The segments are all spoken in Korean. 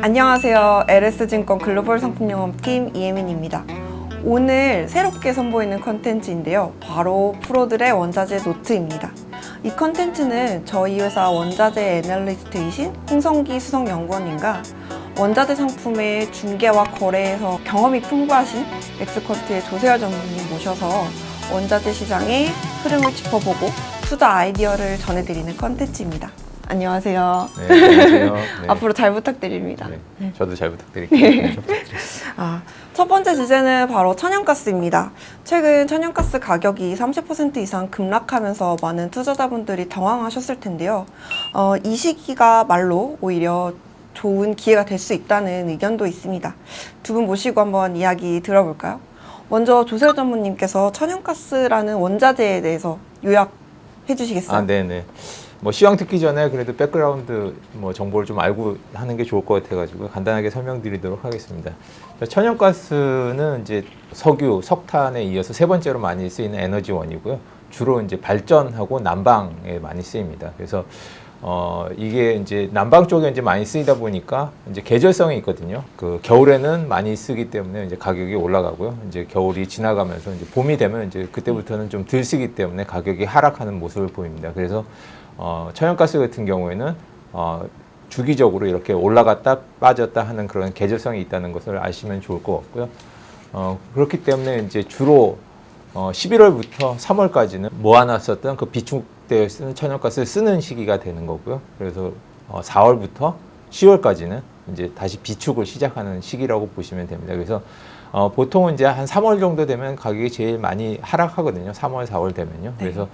안녕하세요. LS증권 글로벌 상품영업팀 이혜민입니다. 오늘 새롭게 선보이는 컨텐츠인데요. 바로 프로들의 원자재 노트입니다. 이 컨텐츠는 저희 회사 원자재 애널리스트이신 홍성기 수석연구원님과 원자재 상품의 중개와 거래에서 경험이 풍부하신 엑스커트의 조세열 전문님 모셔서 원자재 시장의 흐름을 짚어보고 투자 아이디어를 전해드리는 컨텐츠입니다. 안녕하세요. 네, 안녕하세요. 네. 앞으로 잘 부탁드립니다. 네, 저도 잘 부탁드릴게요. 아, 첫 번째 주제는 바로 천연가스입니다. 최근 천연가스 가격이 30% 이상 급락하면서 많은 투자자분들이 당황하셨을 텐데요. 어, 이 시기가 말로 오히려 좋은 기회가 될 수 있다는 의견도 있습니다. 두 분 모시고 한번 이야기 들어볼까요? 먼저 조세호 전무님께서 천연가스라는 원자재에 대해서 요약해 주시겠어요? 아, 네, 네. 뭐 시황 듣기 전에 그래도 백그라운드 뭐 정보를 좀 알고 하는 게 좋을 것 같아가지고 간단하게 설명드리도록 하겠습니다. 천연가스는 이제 석유, 석탄에 이어서 세 번째로 많이 쓰이는 에너지원이고요. 주로 이제 발전하고 난방에 많이 쓰입니다. 그래서 어 이게 이제 난방 쪽에 이제 많이 쓰이다 보니까 이제 계절성이 있거든요. 그 겨울에는 많이 쓰기 때문에 이제 가격이 올라가고요. 이제 겨울이 지나가면서 이제 봄이 되면 이제 그때부터는 좀 덜 쓰기 때문에 가격이 하락하는 모습을 보입니다. 그래서 어 천연가스 같은 경우에는 어 주기적으로 이렇게 올라갔다 빠졌다 하는 그런 계절성이 있다는 것을 아시면 좋을 것 같고요. 어 그렇기 때문에 이제 주로 어 11월부터 3월까지는 모아놨었던 그 비축되어 쓰는 천연가스를 쓰는 시기가 되는 거고요. 그래서 어 4월부터 10월까지는 이제 다시 비축을 시작하는 시기라고 보시면 됩니다. 그래서 어 보통은 이제 한 3월 정도 되면 가격이 제일 많이 하락하거든요. 3월, 4월 되면요. 네. 그래서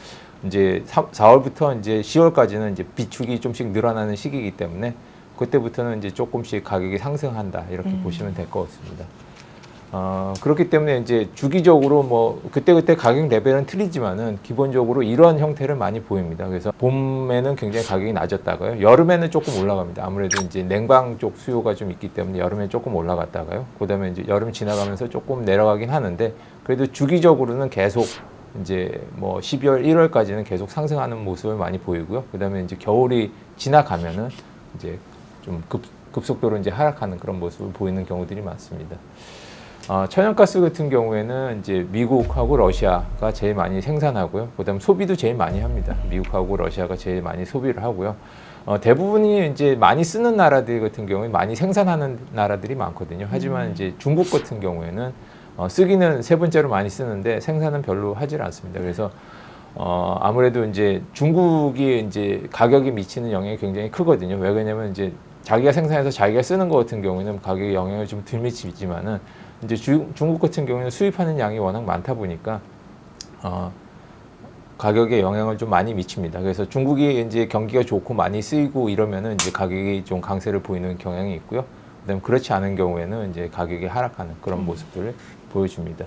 이제 4, 4월부터 이제 10월까지는 이제 비축이 좀씩 늘어나는 시기이기 때문에 그때부터는 이제 조금씩 가격이 상승한다 이렇게 음. 보시면 될 것 같습니다. 어, 그렇기 때문에 이제 주기적으로 뭐 그때그때 가격 레벨은 틀리지만은 기본적으로 이러한 형태를 많이 보입니다. 그래서 봄에는 굉장히 가격이 낮았다가요. 여름에는 조금 올라갑니다. 아무래도 이제 냉방 쪽 수요가 좀 있기 때문에 여름에 조금 올라갔다가요. 그 다음에 이제 여름 지나가면서 조금 내려가긴 하는데 그래도 주기적으로는 계속 이제 뭐 12월, 1월까지는 계속 상승하는 모습을 많이 보이고요. 그다음에 이제 겨울이 지나가면은 이제 좀 급, 급속도로 이제 하락하는 그런 모습을 보이는 경우들이 많습니다. 어, 천연가스 같은 경우에는 이제 미국하고 러시아가 제일 많이 생산하고요. 그다음 소비도 제일 많이 합니다. 미국하고 러시아가 제일 많이 소비를 하고요. 어, 대부분이 이제 많이 쓰는 나라들 같은 경우에 많이 생산하는 나라들이 많거든요. 하지만 음. 이제 중국 같은 경우에는 어, 쓰기는 세 번째로 많이 쓰는데 생산은 별로 하질 않습니다. 그래서 어, 아무래도 이제 중국이 이제 가격이 미치는 영향이 굉장히 크거든요. 왜 그러냐면 이제 자기가 생산해서 자기가 쓰는 것 같은 경우에는 가격에 영향을 좀 덜 미치지만은 이제 주, 중국 같은 경우에는 수입하는 양이 워낙 많다 보니까 어, 가격에 영향을 좀 많이 미칩니다. 그래서 중국이 이제 경기가 좋고 많이 쓰이고 이러면은 이제 가격이 좀 강세를 보이는 경향이 있고요. 그다음 그렇지 않은 경우에는 이제 가격이 하락하는 그런 모습들을 보여줍니다.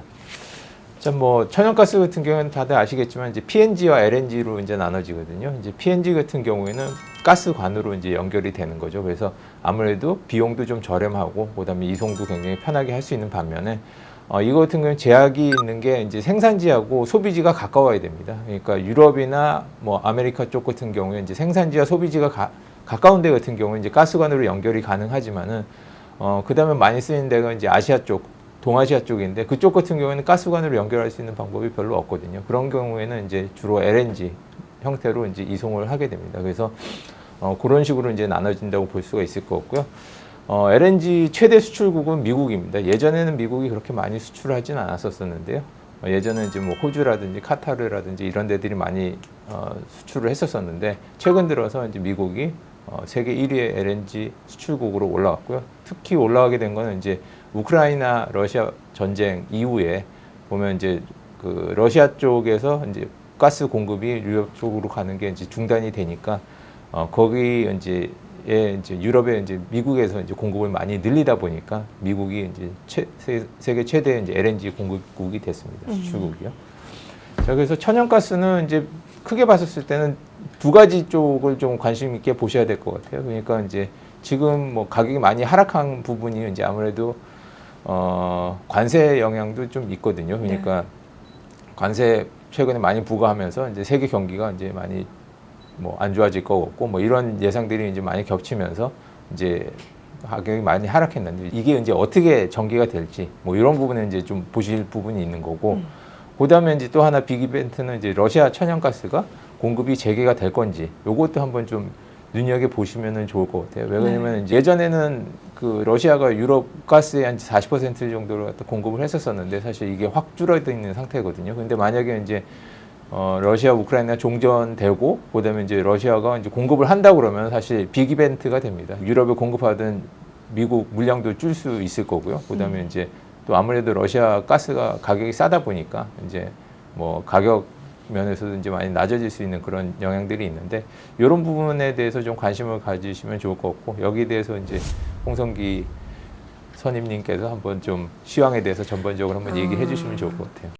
자, 뭐 천연가스 같은 경우는 다들 아시겠지만 이제 PNG와 LNG로 이제 나눠지거든요. 이제 PNG 같은 경우에는 가스관으로 이제 연결이 되는 거죠. 그래서 아무래도 비용도 좀 저렴하고 그다음에 이송도 굉장히 편하게 할 수 있는 반면에 어, 이거 같은 경우는 제약이 있는 게 이제 생산지하고 소비지가 가까워야 됩니다. 그러니까 유럽이나 뭐 아메리카 쪽 같은 경우에 이제 생산지와 소비지가 가, 가까운 데 같은 경우는 이제 가스관으로 연결이 가능하지만은 어, 그 다음에 많이 쓰이는 데가 이제 아시아 쪽, 동아시아 쪽인데 그쪽 같은 경우에는 가스관으로 연결할 수 있는 방법이 별로 없거든요. 그런 경우에는 이제 주로 LNG 형태로 이제 이송을 하게 됩니다. 그래서 어, 그런 식으로 이제 나눠진다고 볼 수가 있을 것 같고요. 어, LNG 최대 수출국은 미국입니다. 예전에는 미국이 그렇게 많이 수출하지는 않았었는데요. 어, 예전에 이제 뭐 호주라든지 카타르라든지 이런 데들이 많이 어, 수출을 했었었는데 최근 들어서 이제 미국이 어, 세계 1위의 LNG 수출국으로 올라왔고요. 특히 올라가게 된 거는 이제 우크라이나 러시아 전쟁 이후에 보면 이제 그 러시아 쪽에서 이제 가스 공급이 유럽 쪽으로 가는 게 이제 중단이 되니까 어 거기 이제 에 이제 유럽에 이제 미국에서 이제 공급을 많이 늘리다 보니까 미국이 이제 최, 세, 세계 최대 이제 LNG 공급국이 됐습니다. 수출국이요. 자 그래서 천연가스는 이제 크게 봤었을 때는 두 가지 쪽을 좀 관심 있게 보셔야 될 것 같아요. 그러니까 이제 지금 뭐 가격이 많이 하락한 부분이 이제 아무래도 어 관세 영향도 좀 있거든요. 그러니까 관세 최근에 많이 부과하면서 이제 세계 경기가 이제 많이 뭐 안 좋아질 것 같고 뭐 이런 예상들이 이제 많이 겹치면서 이제 가격이 많이 하락했는데 이게 이제 어떻게 전개가 될지 뭐 이런 부분은 이제 좀 보실 부분이 있는 거고 음. 그다음에 이제 또 하나 빅 이벤트는 이제 러시아 천연가스가 공급이 재개가 될 건지 요것도 한번 좀 눈여겨 보시면은 좋을 것 같아요. 왜냐면 은 예전에는 그 러시아가 유럽 가스의 한 40% 정도를 갖다 공급을 했었었는데 사실 이게 확 줄어져 있는 상태거든요. 근데 만약에 이제 어, 러시아 우크라이나 종전되고 그다음에 이제 러시아가 이제 공급을 한다 그러면 사실 빅 이벤트가 됩니다. 유럽에 공급하던 미국 물량도 줄 수 있을 거고요. 그다음에 이제 또 아무래도 러시아 가스가 가격이 싸다 보니까 이제 뭐 가격 면에서도 이제 많이 낮아질 수 있는 그런 영향들이 있는데 이런 부분에 대해서 좀 관심을 가지시면 좋을 것 같고 여기에 대해서 이제 홍성기 선임님께서 한번 좀 시황에 대해서 전반적으로 한번 얘기해 주시면 좋을 것 같아요.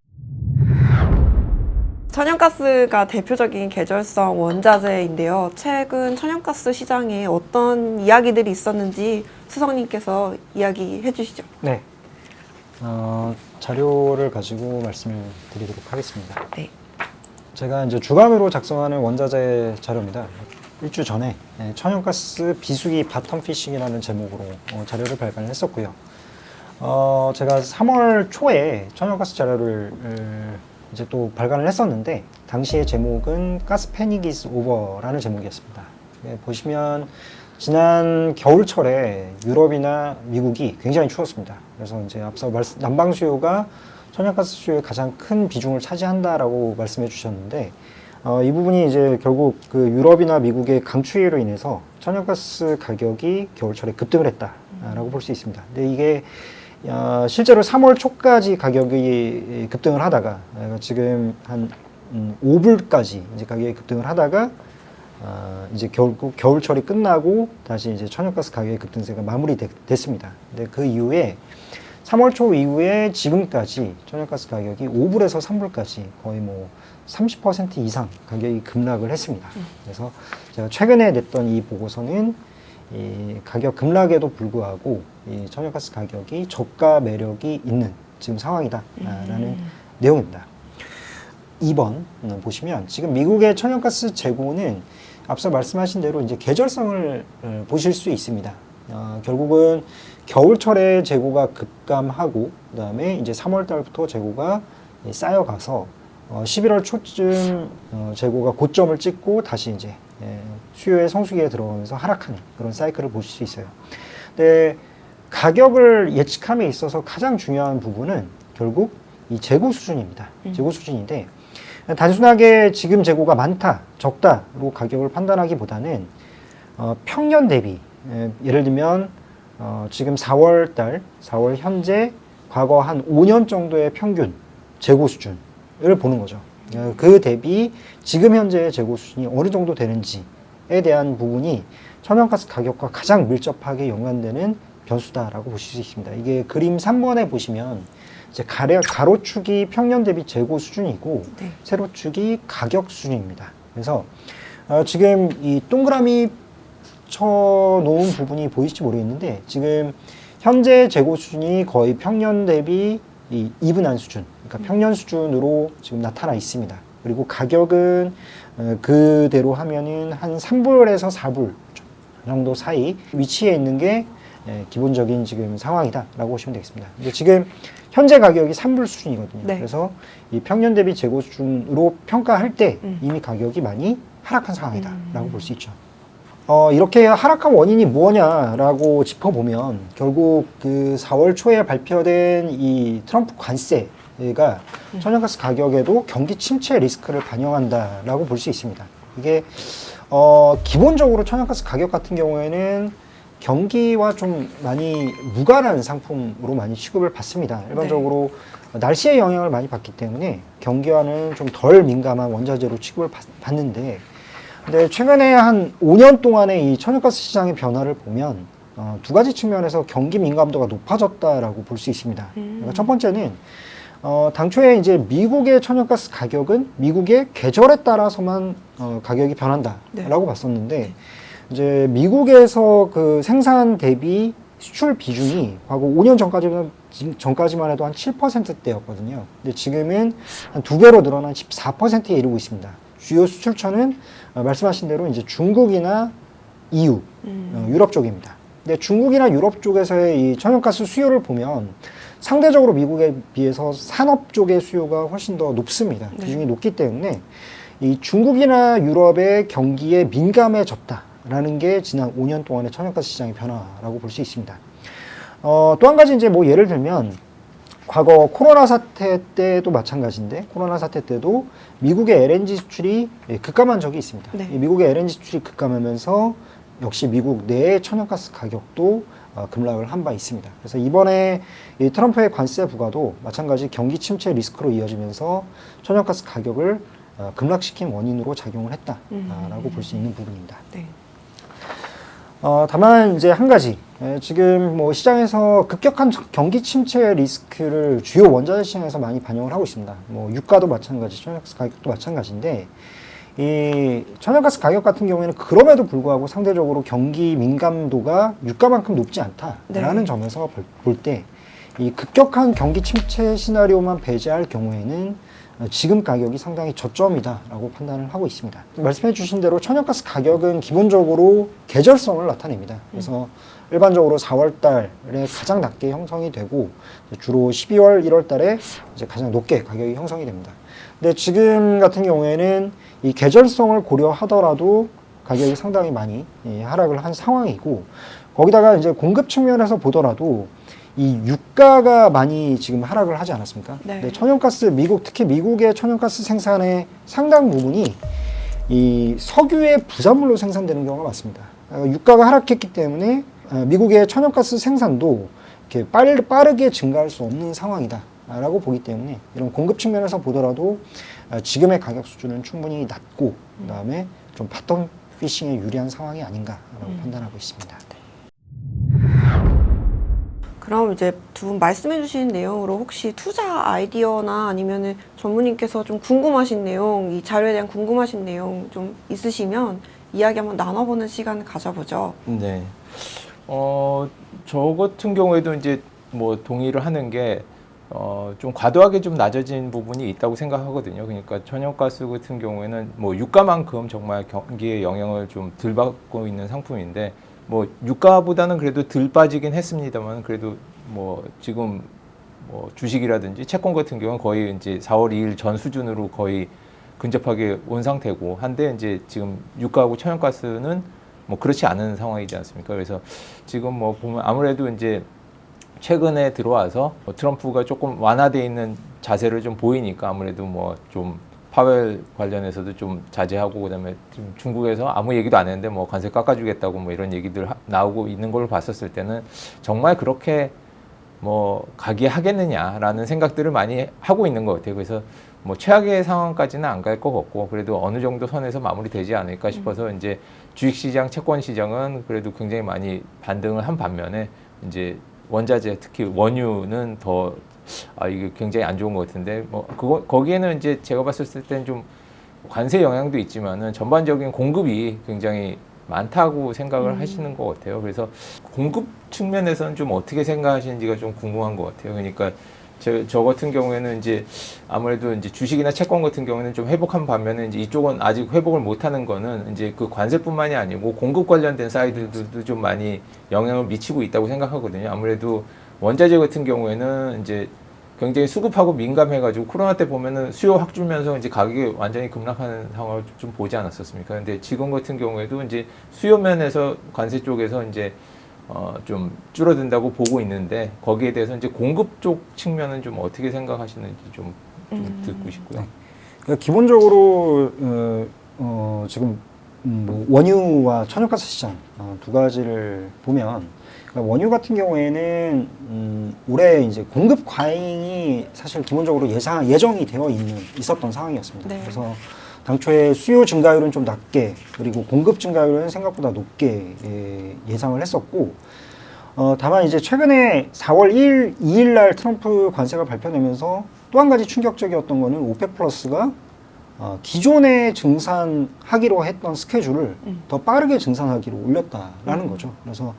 천연가스가 대표적인 계절성 원자재인데요. 최근 천연가스 시장에 어떤 이야기들이 있었는지 수석님께서 이야기해 주시죠. 네. 어, 자료를 가지고 말씀을 드리도록 하겠습니다. 네. 제가 이제 주간으로 작성하는 원자재 자료입니다. 일주 전에 네, 천연가스 비수기 바텀 피싱이라는 제목으로 어, 자료를 발간을 했었고요. 어, 제가 3월 초에 천연가스 자료를 어, 이제 또 발간을 했었는데 당시의 제목은 가스 패닉 이즈 오버라는 제목이었습니다. 네, 보시면 지난 겨울철에 유럽이나 미국이 굉장히 추웠습니다. 그래서 이제 앞서 말씀, 난방 수요가 천연가스 수요의 가장 큰 비중을 차지한다라고 말씀해 주셨는데 어, 이 부분이 이제 결국 그 유럽이나 미국의 강추위로 인해서 천연가스 가격이 겨울철에 급등을 했다라고 볼 수 있습니다. 근데 이게 어, 실제로 3월 초까지 가격이 급등을 하다가 어, 지금 한 음, 5불까지 이제 가격이 급등을 하다가 어, 이제 결국 겨울철이 끝나고 다시 이제 천연가스 가격의 급등세가 마무리됐습니다. 근데 그 이후에 3월 초 이후에 지금까지 천연가스 가격이 5불에서 3불까지 거의 뭐 30% 이상 가격이 급락을 했습니다. 그래서 제가 최근에 냈던 이 보고서는 이 가격 급락에도 불구하고 이 천연가스 가격이 저가 매력이 있는 지금 상황이다라는 내용입니다. 2번 음, 보시면 지금 미국의 천연가스 재고는 앞서 말씀하신 대로 이제 계절성을 어, 보실 수 있습니다. 어, 결국은 겨울철에 재고가 급감하고 그다음에 이제 3월 달부터 재고가 이 쌓여가서 어, 11월 초쯤 어, 재고가 고점을 찍고 다시 이제 예, 수요의 성수기에 들어가면서 하락하는 그런 사이클을 보실 수 있어요. 근데 가격을 예측함에 있어서 가장 중요한 부분은 결국 이 재고 수준입니다. 음. 재고 수준인데 단순하게 지금 재고가 많다, 적다로 가격을 판단하기보다는 어, 평년 대비 에, 예 를 들면 어, 지금 4월 달, 4월 현재 과거 한 5년 정도의 평균 재고 수준을 보는 거죠. 어, 그 대비 지금 현재의 재고 수준이 어느 정도 되는지에 대한 부분이 천연가스 가격과 가장 밀접하게 연관되는 변수다라고 보실 수 있습니다. 이게 그림 3번에 보시면 이제 가로, 가로축이 평년 대비 재고 수준이고 네. 세로축이 가격 수준입니다. 그래서 어, 지금 이 동그라미 쳐놓은 부분이 보이실지 모르겠는데 지금 현재 재고 수준이 거의 평년 대비 이 이분한 수준, 그러니까 평년 수준으로 지금 나타나 있습니다. 그리고 가격은 어, 그대로 하면은 한 3불에서 4불 정도 사이 위치에 있는 게 예, 기본적인 지금 상황이다라고 보시면 되겠습니다. 근데 지금 현재 가격이 3불 수준이거든요. 네. 그래서 이 평년 대비 재고 수준으로 평가할 때 음. 이미 가격이 많이 하락한 상황이다라고 음. 볼수 있죠. 어, 이렇게 하락한 원인이 무엇냐라고 짚어보면 결국 그 4월 초에 발표된 이 트럼프 관세가 음. 천연가스 가격에도 경기 침체 리스크를 반영한다라고 볼 수 있습니다. 이게 어, 기본적으로 천연가스 가격 같은 경우에는 경기와 좀 많이 무관한 상품으로 많이 취급을 받습니다. 일반적으로 날씨의 영향을 많이 받기 때문에 경기와는 좀 덜 민감한 원자재로 취급을 받, 받는데 근데 최근에 한 5년 동안의 이 천연가스 시장의 변화를 보면 어, 두 가지 측면에서 경기 민감도가 높아졌다라고 볼 수 있습니다. 음. 그러니까 첫 번째는 어, 당초에 이제 미국의 천연가스 가격은 미국의 계절에 따라서만 어, 가격이 변한다라고 네. 봤었는데 이제 미국에서 그 생산 대비 수출 비중이 과거 5년 전까지만 전까지만 해도 한 7%대였거든요. 근데 지금은 한 두 배로 늘어난 14%에 이르고 있습니다. 주요 수출처는 어, 말씀하신 대로 이제 중국이나 EU, 음. 어, 유럽 쪽입니다. 근데 중국이나 유럽 쪽에서의 이 천연가스 수요를 보면 상대적으로 미국에 비해서 산업 쪽의 수요가 훨씬 더 높습니다. 네. 비중이 높기 때문에 이 중국이나 유럽의 경기에 민감해졌다라는 게 지난 5년 동안의 천연가스 시장의 변화라고 볼 수 있습니다. 어, 또 한 가지 이제 뭐 예를 들면 과거 코로나 사태 때도 마찬가지인데 코로나 사태 때도 미국의 LNG 수출이 예, 급감한 적이 있습니다. 네. 이 미국의 LNG 수출이 급감하면서 역시 미국 내의 천연가스 가격도 어, 급락을 한 바 있습니다. 그래서 이번에 이 트럼프의 관세 부과도 마찬가지 경기 침체 리스크로 이어지면서 천연가스 가격을 어, 급락시킨 원인으로 작용을 했다라고 음. 볼수 있는 부분입니다. 네. 어, 다만 이제 한 가지 예, 지금 뭐 시장에서 급격한 경기 침체 리스크를 주요 원자재 시장에서 많이 반영을 하고 있습니다. 뭐 유가도 마찬가지, 천연가스 가격도 마찬가지인데 이 천연가스 가격 같은 경우에는 그럼에도 불구하고 상대적으로 경기 민감도가 유가만큼 높지 않다라는 네. 점에서 볼 때 이 급격한 경기 침체 시나리오만 배제할 경우에는 어, 지금 가격이 상당히 저점이다라고 판단을 하고 있습니다. 말씀해 주신 대로 천연가스 가격은 기본적으로 계절성을 나타냅니다. 그래서 일반적으로 4월 달에 가장 낮게 형성이 되고 주로 12월, 1월 달에 이제 가장 높게 가격이 형성이 됩니다. 근데 지금 같은 경우에는 이 계절성을 고려하더라도 가격이 상당히 많이 예, 하락을 한 상황이고 거기다가 이제 공급 측면에서 보더라도 이 유가가 많이 지금 하락을 하지 않았습니까? 네. 천연가스 미국 특히 미국의 천연가스 생산의 상당 부분이 이 석유의 부산물로 생산되는 경우가 많습니다. 어, 유가가 하락했기 때문에 어, 미국의 천연가스 생산도 이렇게 빠르, 빠르게 증가할 수 없는 상황이다라고 보기 때문에 이런 공급 측면에서 보더라도 어, 지금의 가격 수준은 충분히 낮고 그다음에 좀 바텀 피싱에 유리한 상황이 아닌가라고 음. 판단하고 있습니다. 그럼 이제 두 분 말씀해 주신 내용으로 혹시 투자 아이디어나 아니면은 전무님께서 좀 궁금하신 내용, 이 자료에 대한 궁금하신 내용 좀 있으시면 이야기 한번 나눠보는 시간을 가져보죠. 네. 어, 저 같은 경우에도 이제 뭐 동의를 하는 게 어, 좀 과도하게 좀 낮아진 부분이 있다고 생각하거든요. 그러니까 천연가스 같은 경우에는 뭐 유가만큼 정말 경기에 영향을 좀 덜 받고 있는 상품인데 뭐 유가보다는 그래도 덜 빠지긴 했습니다만 그래도 뭐 지금 뭐 주식이라든지 채권 같은 경우는 거의 이제 4월 2일 전 수준으로 거의 근접하게 온 상태고 한데 이제 지금 유가하고 천연가스는 뭐 그렇지 않은 상황이지 않습니까? 그래서 지금 뭐 보면 아무래도 이제 최근에 들어와서 뭐 트럼프가 조금 완화돼 있는 자세를 좀 보이니까 아무래도 뭐좀 파웰 관련해서도 좀 자제하고 그다음에 지금 중국에서 아무 얘기도 안 했는데 뭐 관세 깎아주겠다고 뭐 이런 얘기들 하- 나오고 있는 걸로 봤었을 때는 정말 그렇게 뭐 가게 하겠느냐라는 생각들을 많이 하고 있는 것 같아요. 그래서 뭐 최악의 상황까지는 안 갈 것 같고 그래도 어느 정도 선에서 마무리되지 않을까 싶어서 이제 주식시장, 채권시장은 그래도 굉장히 많이 반등을 한 반면에 이제 원자재 특히 원유는 더 아, 이게 굉장히 안 좋은 것 같은데 뭐 그거 거기에는 이제 제가 봤을 때는 좀 관세 영향도 있지만은 전반적인 공급이 굉장히 많다고 생각을 음. 하시는 것 같아요. 그래서 공급 측면에서는 좀 어떻게 생각하시는지가 좀 궁금한 것 같아요. 그러니까 저, 저 같은 경우에는 이제 아무래도 이제 주식이나 채권 같은 경우에는 좀 회복한 반면에 이제 이쪽은 아직 회복을 못하는 거는 이제 그 관세뿐만이 아니고 공급 관련된 사이드들도 좀 많이 영향을 미치고 있다고 생각하거든요. 아무래도 원자재 같은 경우에는 이제 굉장히 수급하고 민감해가지고 코로나 때 보면은 수요 확 줄면서 이제 가격이 완전히 급락하는 상황을 좀 보지 않았었습니까? 근데 지금 같은 경우에도 이제 수요 면에서 관세 쪽에서 이제 어, 좀 줄어든다고 보고 있는데 거기에 대해서 이제 공급 쪽 측면은 좀 어떻게 생각하시는지 좀, 좀 음. 듣고 싶고요. 네. 그러니까 기본적으로 어, 어, 지금 음, 뭐 원유와 천연가스 시장 어, 두 가지를 보면 그러니까 원유 같은 경우에는 음, 올해 이제 공급 과잉이 사실 기본적으로 예상 예정이 되어 있는 있었던 상황이었습니다. 네. 그래서 당초에 수요 증가율은 좀 낮게 그리고 공급 증가율은 생각보다 높게 예, 예상을 했었고 어, 다만 이제 최근에 4월 1일, 2일 날 트럼프 관세가 발표되면서 또 한 가지 충격적이었던 거는 오페 플러스가 어, 기존에 증산하기로 했던 스케줄을 음. 더 빠르게 증산하기로 올렸다라는 거죠. 그래서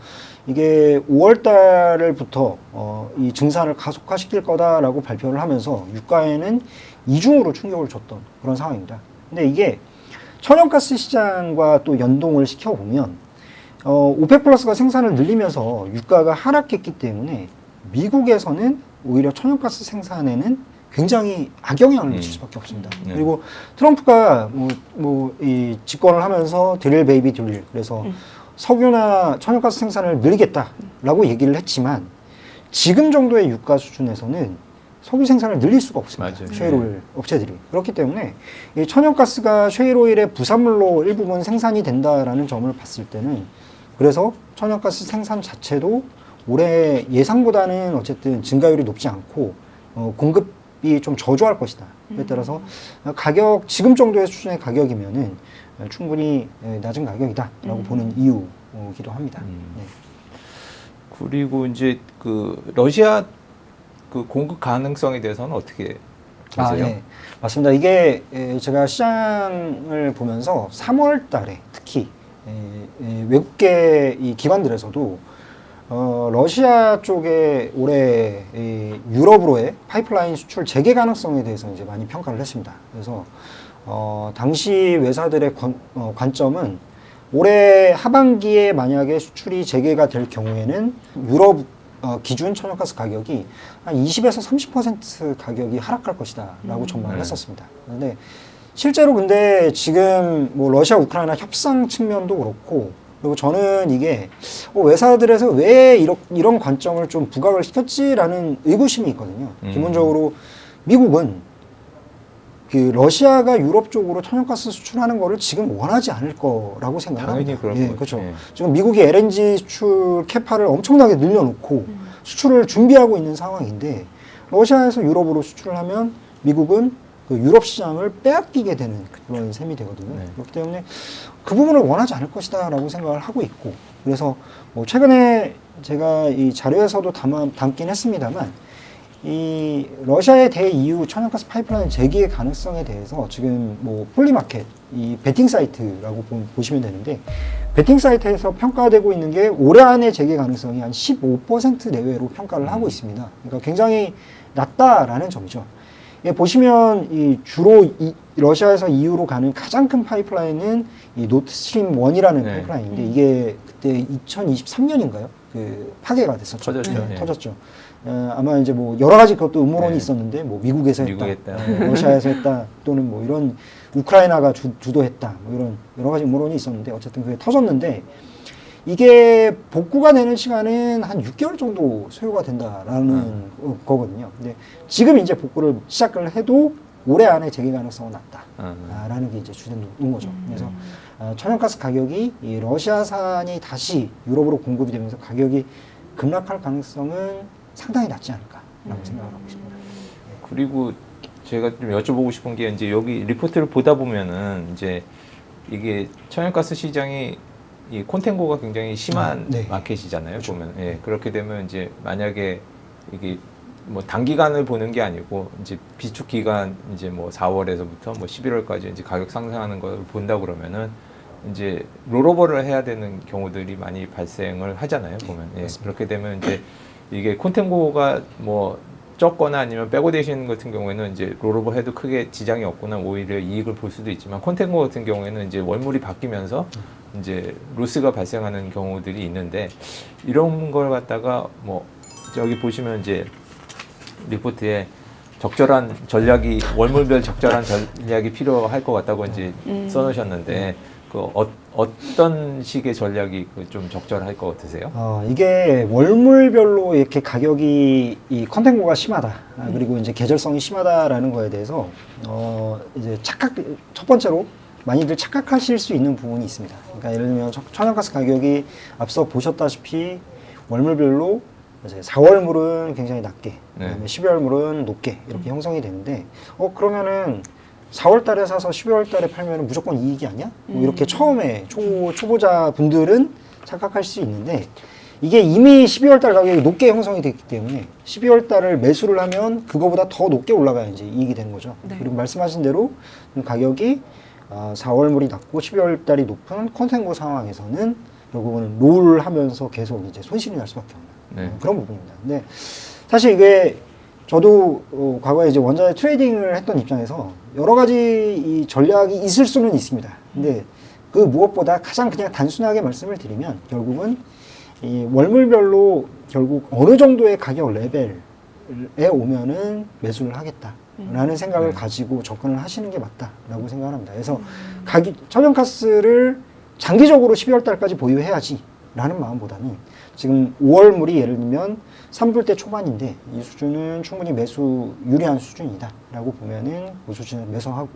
이게 5월 달부터 어, 이 증산을 가속화시킬 거다라고 발표를 하면서 유가에는 이중으로 충격을 줬던 그런 상황입니다. 근데 이게 천연가스 시장과 또 연동을 시켜보면 어, 오펙 플러스가 생산을 늘리면서 유가가 하락했기 때문에 미국에서는 오히려 천연가스 생산에는 굉장히 악영향을 미칠 음. 수밖에 없습니다. 네. 그리고 트럼프가 뭐, 뭐, 이 집권을 하면서 드릴 베이비 드릴 그래서 음. 석유나 천연가스 생산을 늘리겠다라고 얘기를 했지만 지금 정도의 유가 수준에서는 석유 생산을 늘릴 수가 없습니다. 맞아요. 쉐일오일 업체들이 그렇기 때문에 이 천연가스가 쉐일오일의 부산물로 일부분 생산이 된다라는 점을 봤을 때는 그래서 천연가스 생산 자체도 올해 예상보다는 어쨌든 증가율이 높지 않고 어, 공급 이좀 저조할 것이다. 그에 따라서 가격 지금 정도의 수준의 가격이면은 어, 충분히 에, 낮은 가격이다라고 음. 보는 이유이기도 합니다. 음. 네. 그리고 이제 그 러시아 그 공급 가능성에 대해서는 어떻게 아, 보세요? 네. 맞습니다. 이게 에, 제가 시장을 보면서 3월 달에 특히 외국계 이 기관들에서도 어, 러시아 쪽에 올해 이 유럽으로의 파이프라인 수출 재개 가능성에 대해서 이제 많이 평가를 했습니다. 그래서 어, 당시 회사들의 관, 어, 관점은 올해 하반기에 만약에 수출이 재개가 될 경우에는 유럽 어, 기준 천연가스 가격이 한 20에서 30% 가격이 하락할 것이다라고 음. 전망을 네. 했었습니다. 그런데 실제로 근데 지금 뭐 러시아 우크라이나 협상 측면도 그렇고 그리고 저는 이게 어, 회사들에서 왜 이런, 이런 관점을 좀 부각을 시켰지라는 의구심이 있거든요. 음. 기본적으로 미국은 그 러시아가 유럽 쪽으로 천연가스 수출하는 거를 지금 원하지 않을 거라고 생각합니다. 당연히 그럴 예, 거죠. 그렇죠. 예. 지금 미국이 LNG 수출 캐파를 엄청나게 늘려놓고 수출을 준비하고 있는 상황인데 러시아에서 유럽으로 수출을 하면 미국은 그 유럽 시장을 빼앗기게 되는 그런 셈이 되거든요. 네. 그렇기 때문에 그 부분을 원하지 않을 것이다라고 생각을 하고 있고 그래서 뭐 최근에 제가 이 자료에서도 담아, 담긴 했습니다만 이 러시아의 대EU 천연가스 파이프라인 재개의 가능성에 대해서 지금 뭐 폴리마켓 이 베팅 사이트라고 보, 보시면 되는데 베팅 사이트에서 평가되고 있는 게 올해 안에 재개 가능성이 한 15% 내외로 평가를 하고 있습니다. 그러니까 굉장히 낮다라는 점이죠. 예, 보시면 이 주로 이 러시아에서 EU로 가는 가장 큰 파이프라인은 이 노트스트림 1이라는 네. 파이프라인인데 이게 그때 2023년인가요? 그 파괴가 됐었죠. 터졌죠. 네. 터졌죠. 어, 아마 이제 뭐 여러 가지 그것도 음모론이 네. 있었는데 뭐 미국에서 했다, 미국에 했다. 어, 러시아에서 했다 또는 뭐 이런 우크라이나가 주, 주도했다 뭐 이런 여러 가지 음모론이 있었는데 어쨌든 그게 터졌는데 이게 복구가 되는 시간은 한 6개월 정도 소요가 된다라는 음. 어, 거거든요. 근데 지금 이제 복구를 시작을 해도 올해 안에 재개 가능성은 음. 낮다라는 게 이제 주된 거죠. 그래서 어, 천연가스 가격이 이 러시아산이 다시 유럽으로 공급이 되면서 가격이 급락할 가능성은 상당히 낮지 않을까라고 생각을 하고 있습니다. 그리고 제가 좀 여쭤보고 싶은 게 이제 여기 리포트를 보다 보면은 이제 이게 천연가스 시장이 이 콘텐고가 굉장히 심한 아, 네. 마켓이잖아요. 그렇죠. 보면 예, 그렇게 되면 이제 만약에 이게 뭐 단기간을 보는 게 아니고 이제 비축 기간 이제 뭐 4월에서부터 뭐 11월까지 이제 가격 상승하는 걸 본다 그러면은 이제 롤오버를 해야 되는 경우들이 많이 발생을 하잖아요. 보면 예. 그렇게 되면 이제 이게 콘텐고가 뭐 적거나 아니면 백오데이션 같은 경우에는 이제 롤오버 해도 크게 지장이 없거나 오히려 이익을 볼 수도 있지만 콘텐고 같은 경우에는 이제 월물이 바뀌면서 이제 로스가 발생하는 경우들이 있는데 이런 걸 갖다가 뭐 저기 보시면 이제 리포트에 적절한 전략이 월물별 적절한 전략이 필요할 것 같다고 이제 음. 써놓으셨는데 그 어, 어떤 식의 전략이 그좀 적절할 것 같으세요? 어, 이게 월물별로 이렇게 가격이 이 컨텐고가 심하다. 아, 그리고 이제 계절성이 심하다라는 거에 대해서 어, 이제 착각 첫 번째로 많이들 착각하실 수 있는 부분이 있습니다. 그러니까 예를 들면 천- 천연가스 가격이 앞서 보셨다시피 월물별로 이제 4월물은 굉장히 낮게, 그다음에 네. 12월물은 높게 이렇게 형성이 되는데, 어 그러면은 4월 달에 사서 12월 달에 팔면 무조건 이익이 아니야? 뭐 이렇게 음. 처음에 초, 초보자 분들은 착각할 수 있는데 이게 이미 12월 달 가격이 높게 형성이 됐기 때문에 12월 달을 매수를 하면 그거보다 더 높게 올라가야 이제 이익이 되는 거죠. 네. 그리고 말씀하신 대로 가격이 어, 4월물이 낮고 12월 달이 높은 컨텐고 상황에서는 결국은 롤 하면서 계속 이제 손실이 날 수밖에 없는 네. 어, 그런 부분입니다. 근데 사실 이게 저도 어, 과거에 이제 원자재 트레이딩을 했던 입장에서 여러 가지 이 전략이 있을 수는 있습니다. 근데 그그 무엇보다 가장 그냥 단순하게 말씀을 드리면 결국은 이 월물별로 결국 어느 정도의 가격 레벨에 오면은 매수를 하겠다 라는 생각을 네. 가지고 접근을 하시는 게 맞다라고 생각을 합니다. 그래서 가격 천연가스를 장기적으로 12월 달까지 보유해야지 라는 마음보다는 지금 5월 물이 예를 들면 3불대 초반인데 이 수준은 충분히 매수 유리한 수준이다 라고 보면은 그 수준을 매수하고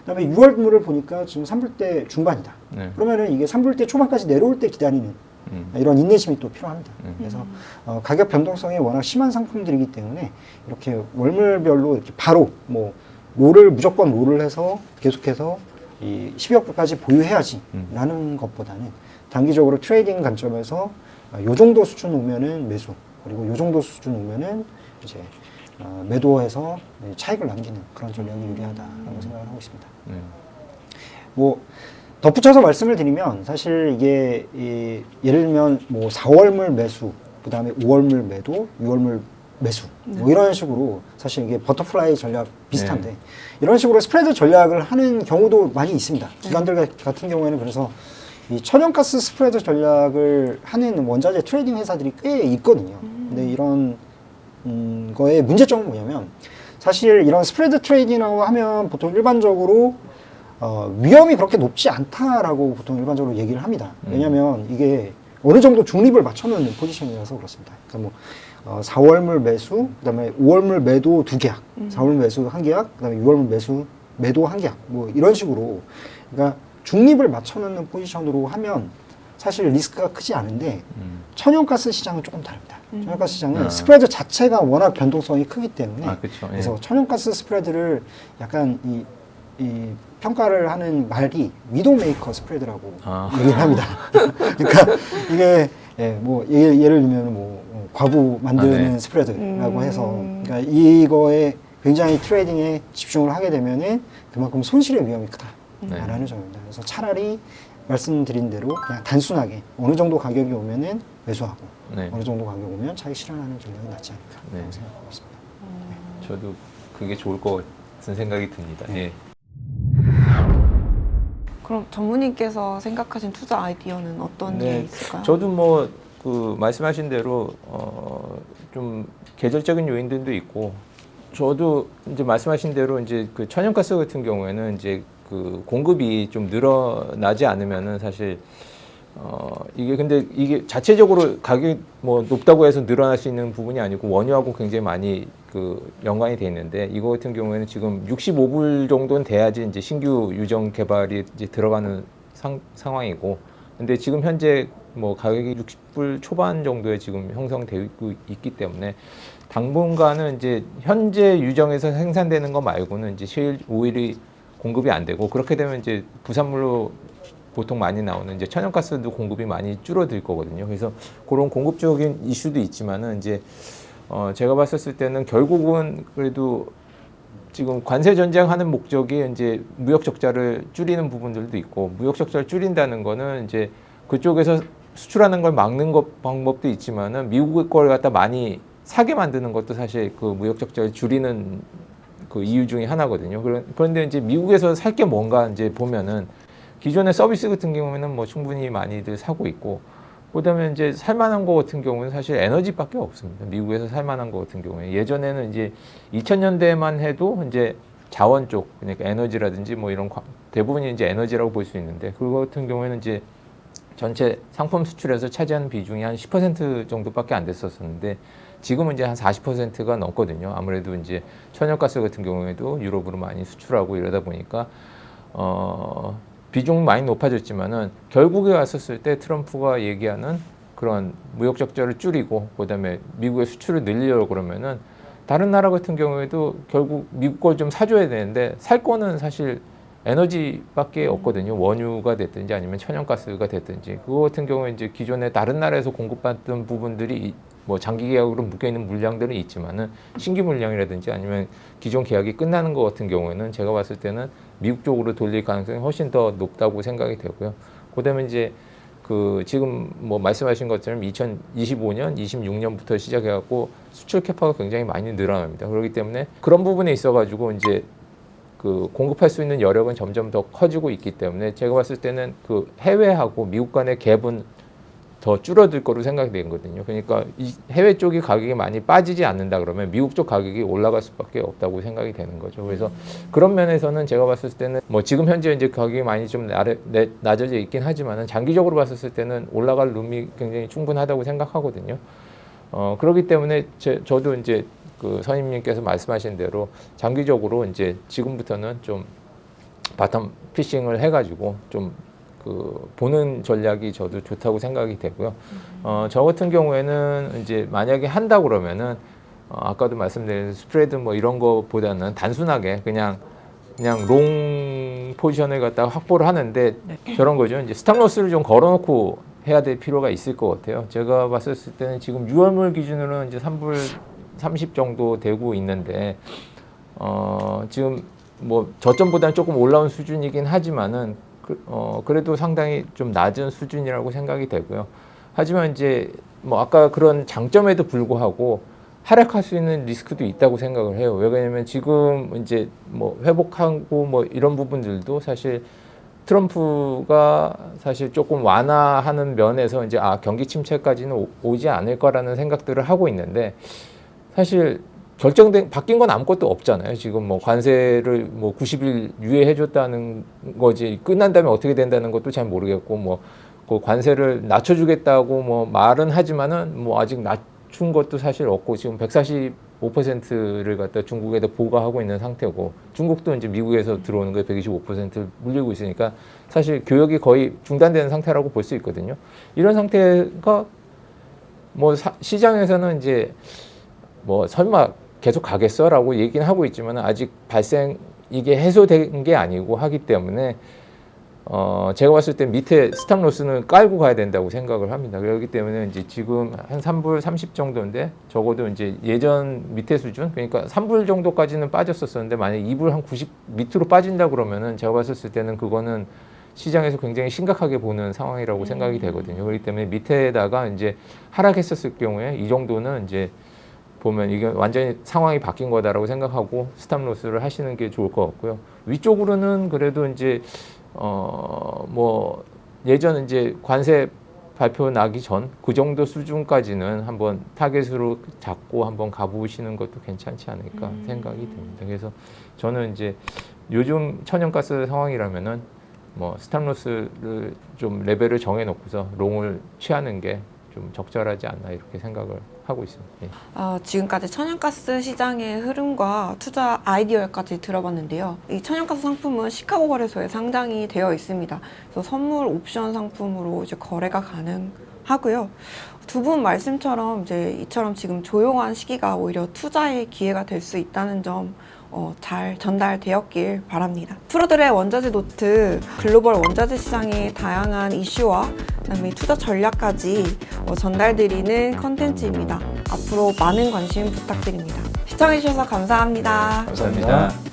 그다음에 6월 물을 보니까 지금 3불대 중반이다. 네. 그러면은 이게 3불대 초반까지 내려올 때 기다리는 음. 이런 인내심이 또 필요합니다. 음. 그래서 어, 가격 변동성이 워낙 심한 상품들이기 때문에 이렇게 월물별로 이렇게 바로 뭐 롤을 무조건 롤을 해서 계속해서 이 10억 불까지 보유해야지라는 것보다는 단기적으로 트레이딩 관점에서 어, 요 정도 수준 오면은 매수 그리고 요 정도 수준 오면은 이제 어, 매도해서 차익을 남기는 그런 전략이 유리하다라고 생각을 하고 있습니다. 네. 뭐 덧붙여서 말씀을 드리면 사실 이게 이 예를 들면 뭐 4월물 매수, 그 다음에 5월물 매도, 6월물 매수 뭐 이런 식으로 사실 이게 버터플라이 전략 비슷한데 네. 이런 식으로 스프레드 전략을 하는 경우도 많이 있습니다. 기관들 같은 경우에는 그래서 이 천연가스 스프레드 전략을 하는 원자재 트레이딩 회사들이 꽤 있거든요. 근데 이런 음, 거의 문제점은 뭐냐면 사실 이런 스프레드 트레이딩이라고 하면 보통 일반적으로 어, 위험이 그렇게 높지 않다라고 보통 일반적으로 얘기를 합니다. 음. 왜냐하면 이게 어느 정도 중립을 맞춰놓는 포지션이라서 그렇습니다. 그러니까 뭐 어, 4월물 매수, 그다음에 5월물 매도 두 계약, 4월물 매수 한 계약, 그다음에 6월물 매수 매도 한 계약, 뭐 이런 식으로 그러니까 중립을 맞춰놓는 포지션으로 하면 사실 리스크가 크지 않은데 음. 천연가스 시장은 조금 다릅니다. 천연가스 시장은 아. 스프레드 자체가 워낙 변동성이 크기 때문에 아, 그쵸. 예. 그래서 천연가스 스프레드를 약간 이, 이 평가를 하는 말이 위도 메이커 스프레드라고 아. 얘기를 합니다. 그러니까 이게 예, 뭐 예, 예를 들면 뭐 어, 과부 만드는 아, 네. 스프레드라고 음. 해서 그러니까 이거에 굉장히 트레이딩에 집중을 하게 되면은 그만큼 손실의 위험이 크다라는 네. 점입니다. 그래서 차라리 말씀드린 대로 그냥 단순하게 어느 정도 가격이 오면은 매수하고 네. 어느 정도 가격 오면 차익 실현하는 전략이 낫지 않을까 네. 생각하고 있습니다. 저도 그게 좋을 것 같은 생각이 듭니다. 네. 예. 그럼 전무님께서 생각하신 투자 아이디어는 어떤 게 네, 있을까요? 저도 뭐 그 말씀하신 대로 어, 좀 계절적인 요인들도 있고 저도 이제 말씀하신 대로 이제 그 천연가스 같은 경우에는 이제 그 공급이 좀 늘어나지 않으면은 사실 어 이게 근데 이게 자체적으로 가격이 뭐 높다고 해서 늘어날 수 있는 부분이 아니고 원유하고 굉장히 많이 그 연관이 돼 있는데 이거 같은 경우에는 지금 65불 정도는 돼야지 이제 신규 유정 개발이 이제 들어가는 상, 상황이고 근데 지금 현재 뭐 가격이 60불 초반 정도에 지금 형성되고 있기 때문에 당분간은 이제 현재 유정에서 생산되는 거 말고는 이제 실 오일이 공급이 안 되고 그렇게 되면 이제 부산물로 보통 많이 나오는 이제 천연가스도 공급이 많이 줄어들 거거든요. 그래서 그런 공급적인 이슈도 있지만은 이제 어 제가 봤었을 때는 결국은 그래도 지금 관세 전쟁하는 목적이 이제 무역 적자를 줄이는 부분들도 있고 무역 적자를 줄인다는 거는 이제 그쪽에서 수출하는 걸 막는 것 방법도 있지만은 미국 걸 갖다 많이 사게 만드는 것도 사실 그 무역 적자를 줄이는 그 이유 중에 하나거든요. 그런- 그런데 이제 미국에서 살 게 뭔가 이제 보면은 기존의 서비스 같은 경우에는 뭐 충분히 많이들 사고 있고 그다음에 이제 살만한 거 같은 경우는 사실 에너지밖에 없습니다. 미국에서 살만한 거 같은 경우에 예전에는 이제 2000년대만 해도 이제 자원 쪽 그러니까 에너지라든지 뭐 이런 과- 대부분이 이제 에너지라고 볼 수 있는데 그거 같은 경우에는 이제 전체 상품 수출에서 차지하는 비중이 한 10% 정도밖에 안 됐었었는데 지금은 이제 한 40%가 넘거든요. 아무래도 이제 천연가스 같은 경우에도 유럽으로 많이 수출하고 이러다 보니까 어 비중 많이 높아졌지만은 결국에 왔었을 때 트럼프가 얘기하는 그런 무역 적자를 줄이고 그다음에 미국의 수출을 늘리려고 그러면은 다른 나라 같은 경우에도 결국 미국 걸 좀 사줘야 되는데 살 거는 사실 에너지밖에 없거든요. 원유가 됐든지 아니면 천연가스가 됐든지 그거 같은 경우에 이제 기존에 다른 나라에서 공급받던 부분들이 이- 뭐 장기 계약으로 묶여 있는 물량들은 있지만은 신규 물량이라든지 아니면 기존 계약이 끝나는 것 같은 경우에는 제가 봤을 때는 미국 쪽으로 돌릴 가능성이 훨씬 더 높다고 생각이 되고요. 그다음에 이제 그 지금 뭐 말씀하신 것처럼 2025년, 26년부터 시작해갖고 수출 캐파가 굉장히 많이 늘어납니다. 그렇기 때문에 그런 부분에 있어가지고 이제 그 공급할 수 있는 여력은 점점 더 커지고 있기 때문에 제가 봤을 때는 그 해외하고 미국 간의 갭은 더 줄어들 거로 생각이 되거든요. 그러니까 이 해외 쪽이 가격이 많이 빠지지 않는다 그러면 미국 쪽 가격이 올라갈 수밖에 없다고 생각이 되는 거죠. 그래서 그런 면에서는 제가 봤을 때는 뭐 지금 현재 이제 가격이 많이 좀 내- 낮아져 있긴 하지만은 장기적으로 봤을 때는 올라갈 룸이 굉장히 충분하다고 생각하거든요. 어, 그렇기 때문에 제, 저도 이제 그 선임님께서 말씀하신 대로 장기적으로 이제 지금부터는 좀 바텀 피싱을 해가지고 좀 그 보는 전략이 저도 좋다고 생각이 되고요. 어, 저 같은 경우에는 이제 만약에 한다 그러면은 어, 아까도 말씀드린 스프레드 뭐 이런 거보다는 단순하게 그냥 그냥 롱 포지션을 갖다가 확보를 하는데 저런 거죠. 이제 스탑로스를 좀 걸어놓고 해야 될 필요가 있을 것 같아요. 제가 봤을 때는 지금 6월물 기준으로는 이제 3불 30 정도 되고 있는데 어, 지금 뭐 저점보다는 조금 올라온 수준이긴 하지만은 그, 어, 그래도 상당히 좀 낮은 수준이라고 생각이 되고요. 하지만 이제 뭐 아까 그런 장점에도 불구하고 하락할 수 있는 리스크도 있다고 생각을 해요. 왜 그러냐면 지금 이제 뭐 회복하고 뭐 이런 부분들도 사실 트럼프가 사실 조금 완화하는 면에서 이제 아 경기 침체까지는 오- 오지 않을 거라는 생각들을 하고 있는데 사실 결정된 바뀐 건 아무것도 없잖아요. 지금 뭐 관세를 뭐 90일 유예해 줬다는 거지 끝난 다음에 어떻게 된다는 것도 잘 모르겠고 뭐 그 관세를 낮춰 주겠다고 뭐 말은 하지만은 뭐 아직 낮춘 것도 사실 없고 지금 145%를 갖다 중국에다 보고하고 있는 상태고 중국도 이제 미국에서 들어오는 거에 125% 물리고 있으니까 사실 교역이 거의 중단되는 상태라고 볼 수 있거든요. 이런 상태가 뭐 사- 시장에서는 이제 뭐 설마 계속 가겠어라고 얘기는 하고 있지만 아직 발생 이게 해소된 게 아니고 하기 때문에 어 제가 봤을 때 밑에 스탑 로스는 깔고 가야 된다고 생각을 합니다. 그렇기 때문에 이제 지금 한 3불 30 정도인데 적어도 이제 예전 밑에 수준 그러니까 3불 정도까지는 빠졌었었는데 만약 2불 한 90 밑으로 빠진다 그러면은 제가 봤을 때는 그거는 시장에서 굉장히 심각하게 보는 상황이라고 생각이 되거든요. 그렇기 때문에 밑에다가 이제 하락했었을 경우에 이 정도는 이제 보면 이게 완전히 상황이 바뀐 거다라고 생각하고 스탑 로스를 하시는 게 좋을 것 같고요. 위쪽으로는 그래도 이제 어 뭐 예전 이제 관세 발표 나기 전 그 정도 수준까지는 한번 타겟으로 잡고 한번 가보시는 것도 괜찮지 않을까 음. 생각이 듭니다. 그래서 저는 이제 요즘 천연가스 상황이라면은 뭐 스탑로스를 좀 레벨을 정해놓고서 롱을 취하는 게 좀 적절하지 않나 이렇게 생각을 하고 있습니다. 예. 어, 지금까지 천연가스 시장의 흐름과 투자 아이디어까지 들어봤는데요. 이 천연가스 상품은 시카고 거래소에 상장이 되어 있습니다. 그래서 선물 옵션 상품으로 이제 거래가 가능하고요. 두 분 말씀처럼 이제 이처럼 지금 조용한 시기가 오히려 투자의 기회가 될 수 있다는 점. 어, 잘 전달되었길 바랍니다. 프로들의 원자재 노트 글로벌 원자재 시장의 다양한 이슈와 그다음에 투자 전략까지 어, 전달드리는 컨텐츠입니다. 앞으로 많은 관심 부탁드립니다. 시청해주셔서 감사합니다. 감사합니다.